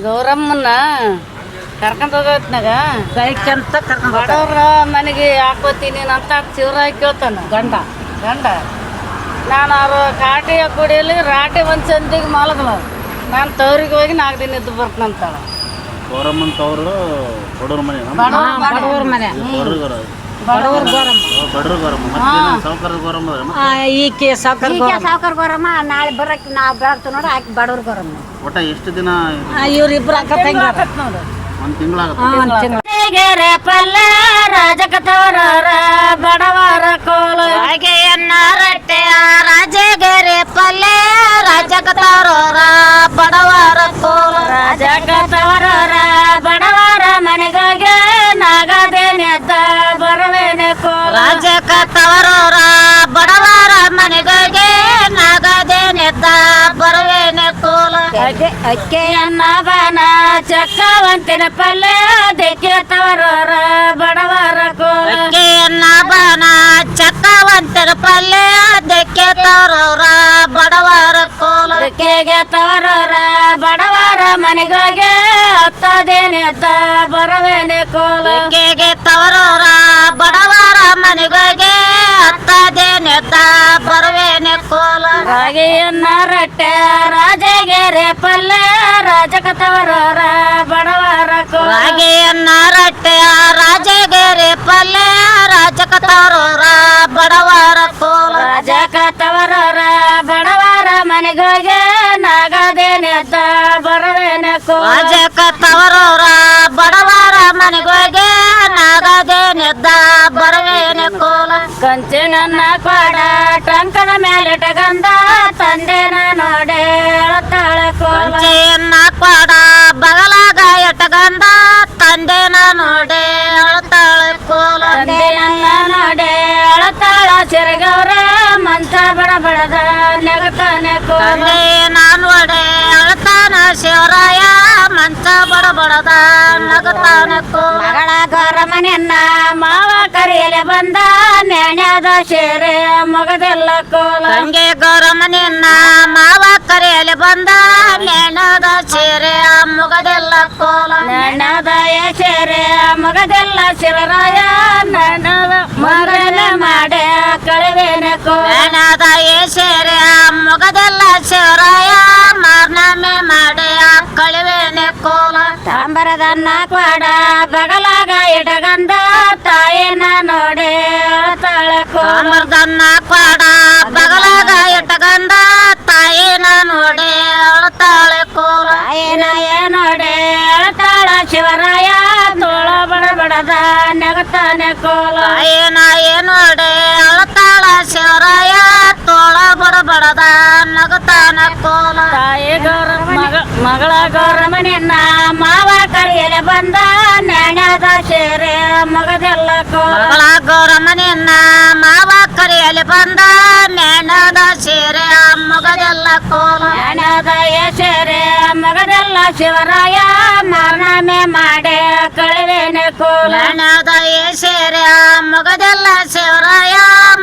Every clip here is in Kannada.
ಗೌರಮ್ಮನ್ನ ಕರ್ಕೊಂಡ್ ಹೋಗೋತ್ನಾಗ ಬೈಕ್ ಅಂತ ಕರ್ಕೊಂಡು ಬಡವ್ರ ಮನೆಗೆ ಹಾಕೋತೀನಿ ಅಂತ ಚಿವ್ರ ಕೇಳ್ತಾನ. ಗಂಡ. ಗಂಡ? ನಾನು ಅವ್ರ ಕಾಟಿ ಕುಡಿಯಲಿ ರಾಟಿ ಒಂದು ಸಂದಿಗೆ ಮಲಗಲ ನಾನು ತವ್ರಿಗೆ ಹೋಗಿ ನಾಲ್ಕು ದಿನ ಇದ್ದು ಬರ್ತಾನಂತಾಳ ಗೌರಮ್ಮನ ತವರು ಬಡವ್ರ ಮನೆ ಬಡವ್ರ ಮನೆ. ಬಡವ್ರ ಗೌರಮ್ಮ. ಗೌರಮ್ಮ. ಗೌರಮ್ಮ ಈಕೆ ಈಗ ಸಾವುಕಾರ ಗೊರಮ್ಮ ನಾಳೆ ಬರಕ್ಕೆ ನಾವು ಬೆಳಗ್ತು ನೋಡ ಆಕೆ ಬಡವ್ರ ಗೊರಮ್ಮ. ಒಟ್ಟ ಎಷ್ಟು ದಿನ ಇವ್ರಿಬ್ರು ಅಕ್ಕ ತಂಗಿ ಒಂದು ತಿಂಗಳಾಗತ್ತೆ ಗೆರೆ ಪಲ್ಲ ರಾಜಕ ತವರರ ಬಡವರ ಕೋಲ. ಹಾಗೆ ರಾಜ ಕೋಲ ಅಕ್ಕೆಯನ್ನ ಬಾನ ಚಕ್ಕವಂತಿನ ಪಲ್ಲೆ ಅದಕ್ಕೆ ತವರರ ಬಡವರ ಕೋಲ. ಅಕ್ಕಿಯನ್ನ ಬಾನ ಚಕ್ಕವಂತರ ಪಲ್ಲೆ ಅದಕ್ಕೆ ತವರೋರ ಬಡವರ ಕೋಲ. ದೆಕ್ಕೆಗೆ ತವರೋರ ಬಡವರ ಅತ್ತದೇನೆ ಅತ್ತ ಬರವೇನೆ ಕೋಲ. ಅಕ್ಕಿಗೆ ತವರೋರ ಬಡವರ ಮನೆಗಳಿಗೆ ಅತ್ತ ಬರವೇನೆ ಕೋಲ. ರಾಗಿಯನ್ನ ರಟ್ಟೆ ರಾಜಗೆರೆ ಪಲ್ಲೆ ರಾಜಕ ತವರರ ಬಡವರ ಕೋಲ ರಟ್ಟೆ ರಾಜಗೆರೆ ಪಲ್ಲೆ ರಾಜಕ ಬಡವರ ಕೋಲ ರಾಜಕ ತವರರ ಬಡವರ ಮನೆಗೋಗೆ ನಾಗದೇನೆದ್ದ ಬರವೇನೆ ತವರೋರ ಬಡವರ ಮನೆಗೋಗೆ ನಾಗದೇನೆದ್ದ ಬರುವೇನೆ ಕೋಲ ಕಂಚಿನ ಕೊಡ ಟಂಕನ ಮೇಲೆ ಟಗಂದ ತಂದೆನ ನೋಡೆ ಅಳತಾಳೆ ಕೋಲ. ಅಂಚೆಯನ್ನ ಕೊಡ ಬಗಲಾಗ ಎಟಗಂದ ತಂದೆನ ನೋಡಿ ಅಳ್ತಾಳೆ ಕೋಲ. ತಂದೆಯನ್ನ ನೋಡೆ ಅಳತಾಳ ಸಿರಗವ್ರ ಮಂಚ ಬಡ ಬಡದ ನೆಗತಾನೆ ಕೋಲೆ. ನಾನು ಒಡೆ ಅಳತಾನ ಶಿವರಾಯ ಮಂಚ ಬಡ ಬಡದ ನಗತಾನೆ ಮಗಳ ಮಗಳ ಗೌರಮನೆಯನ್ನ ಮಾವ ಕರೆಯಲೆ ಬಂದ ನೆಣ್ಯಾದ ಶೇರೆ ಮಗದೆಲ್ಲ ಕೋಲ. ನೆಣ್ಣದ ಶೇರೆ ಮಗದೆಲ್ಲ ಶಿರರಾಯ ನೆಣ್ಣದ ಮರಣ ಮಾಡೆ ಕಳವೇನೆ ಕೋಲ ಮೇಣದ ಮಗದೆಲ್ಲ ಶಿವರಾಯ ಮಾರ್ನಾಮೆ ಮಾಡಿ ಕಳಿವೇನೆ ಕೋಲ. ತಾಂಬರದ ನಾಕ್ವಾಡ ಬಗಲಾಗ ಇಡಗಂದ ತಾಯಿನ ನೋಡಿ ಅಳತಾಳೆ ಕೋಲ. ಬಡ ನಗತಾನೆ ಕೋಲ. ತಾಯಿನ ಏ ನೋಡಿ ಅಳ್ತಾಳ ಶಿವರಾಯ ತೋಳ ಬಡಬಡದ ನಗತಾನ ಕೋಲ. ತಾಯಿ ಗೌರ ಮಗ ಮಗಳ ಗೌರಮನೆಯನ್ನ ಮಾವ ಕರೆಯಲೆ ಬಂದ ನೆಣದ ಶೇರೆ ಮಗದೆಲ್ಲ ಕೋಲ. ಮಗಳ ಗೌರಮ್ಮನಿನ್ನ ಮಾವ ಕರೆಯಲೆ ಬಂದ ಮೇಣದ ಸೀರೆ ಮಗದೆಲ್ಲ ಕೋಲ. ನೆಣದ ಶೇರೆ ಮಗದೆಲ್ಲ ಶಿವರಾಯ ಮಾರ್ನಾಮೆ ಮಾಡೆ ಕಳವೇನೆ ಕೋಲ. ಮೇಣದ ಏ ಸೀರೆ ಮಗದೆಲ್ಲ ಸೇವರಾಯ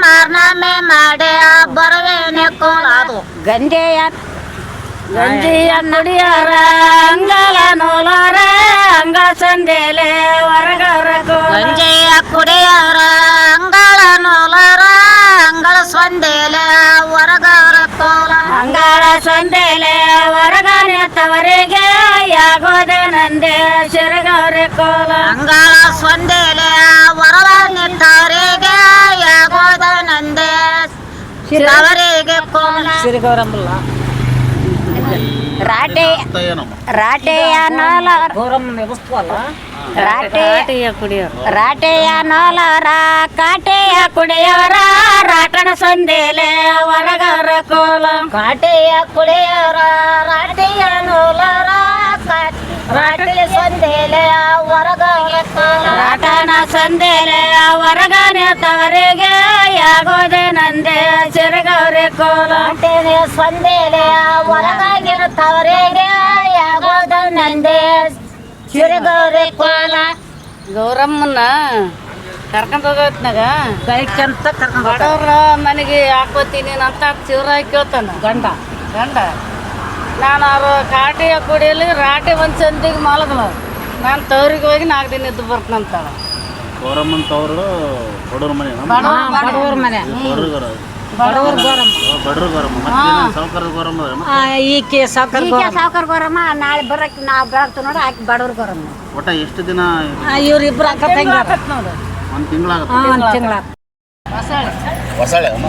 ಮಾರ್ನಾಮೆ ಮಾಡಿ ಬರವೇನೆ ಕೋಲಾದು ಗಂಜೆಯ ಗಂಜಿಯ ನುಡಿಯಾರ ಅಂಗಲ ನೂಲಾರ ಅಂಗ ಸಂದೇಲೆ ಹೊರಗರ ಗಂಜೆಯ ಕುಡಿಯವರ ಅಂಗಳ ನೂಲರ ಅಂಗಳ ಸಂದೇಲೆ ಹೊರಗರ ಕೋಲ. ಅಂಗಳ ಸಂದೇಲೆ ಹೊರಗನೆ ತವರಿಗೆ ನಂದೆ ಶಿರಗೌರೆ ಕೋಲ. ಅಂಗಳ ಸೊಂದೇಲೆ ಹೊರವ ನಿಂತವರಿಗೆ ಯಾಗೋದ ನಂದೆ. ಅವರಿಗೆ ಕೋಲ. ರಾಟೆ ರಾಟೆಯ ನೋಲ ಗೌರಮ್ಮ ನೆಬಸ್ತವಲ್ಲ ರಾಟೆ ಆಟಿಯ ಕುಡಿಯೋರು ರಾಟೆಯ ನೋಲರ ಕಾಟೆಯ ಕುಡಿಯವರ ರಾಟಣ ಸಂದೇಲೆ ಹೊರಗರ ಕೋಲ. ಕಾಟೆಯ ಕುಡಿಯವರ ರಾಟೆಯ ನೋಲರ ರಾಟೆ ಸಂದೇಲೆ ಹೊರಗೆ ಕೋಲ ರಾಟಣ ಸಂದೇಲೆ ಹೊರಗಾನೆ ತವರಿಗೆ ಯಾಗೋದೆ ನಂದೆ ಚಿರಗೌರೆ ಕೋಲ. ಕಾಟೆಯ ಸಂದೇಲೆ ಹೊರಗಾಗಿನ ತವರಿಗೆ ಯಾಗೋದ ನಂದೆ ಚಿರಗೌರೆ ಕೋಲ. ಗೌರಮ್ಮನ್ನ ಕರ್ಕೊಂಡ್ ಹೋಗೋತ್ನಾಗ ಬೈಕ್ ಅಂತ ಕರ್ಕೊಂಡು ಬಡವ್ರ ಮನೆಗೆ ಹಾಕೋತೀನಿ ಅಂತ ಚಿವ್ರ ಕೇಳ್ತಾನ. ಗಂಡ ಗಂಡ. ನಾನು ಅವ್ರ ಕಾಟಿಯ ಕುಡಿಯಲ್ಲಿ ರಾಟಿ ಒಂದು ಸಂತಿಗೆ ಮಲಗಲು ನಾನು ತವ್ರಿಗೆ ಹೋಗಿ ನಾಲ್ಕು ದಿನ ಇದ್ದು ಬರ್ತೀನಂತಾಳ ಗೌರಮ್ಮನ ತವರು ಬಡವ್ರ ಮನೆ ಬಡವ್ರ ಮನೆ. ಬಡವ್ರ ಗೌರ ಬಡವ್ರ ಗೌರಮ್ಮ. ಬಡವ್ರ ಗೌರಮ್ಮ. ಈಕೆ ಈಕೆ ಸಾವುಕಾರ ಗೊರಮ್ಮ ನಾಳೆ ಬರಕ್ ನಾವು ಬೆಳಗ್ತು ನೋಡಿ ಆಕೆ ಬಡವ್ರ ಗೌರಮ್ಮ. ಒಟ್ಟ ಎಷ್ಟು ದಿನ ಇವ್ರಿಬ್ರು ಅಕ್ಕ ತಂಗಿ ಒಂದು ತಿಂಗಳ ಒಂದು ತಿಂಗಳ ಹೊಸಳೆ ಅಮ್ಮ.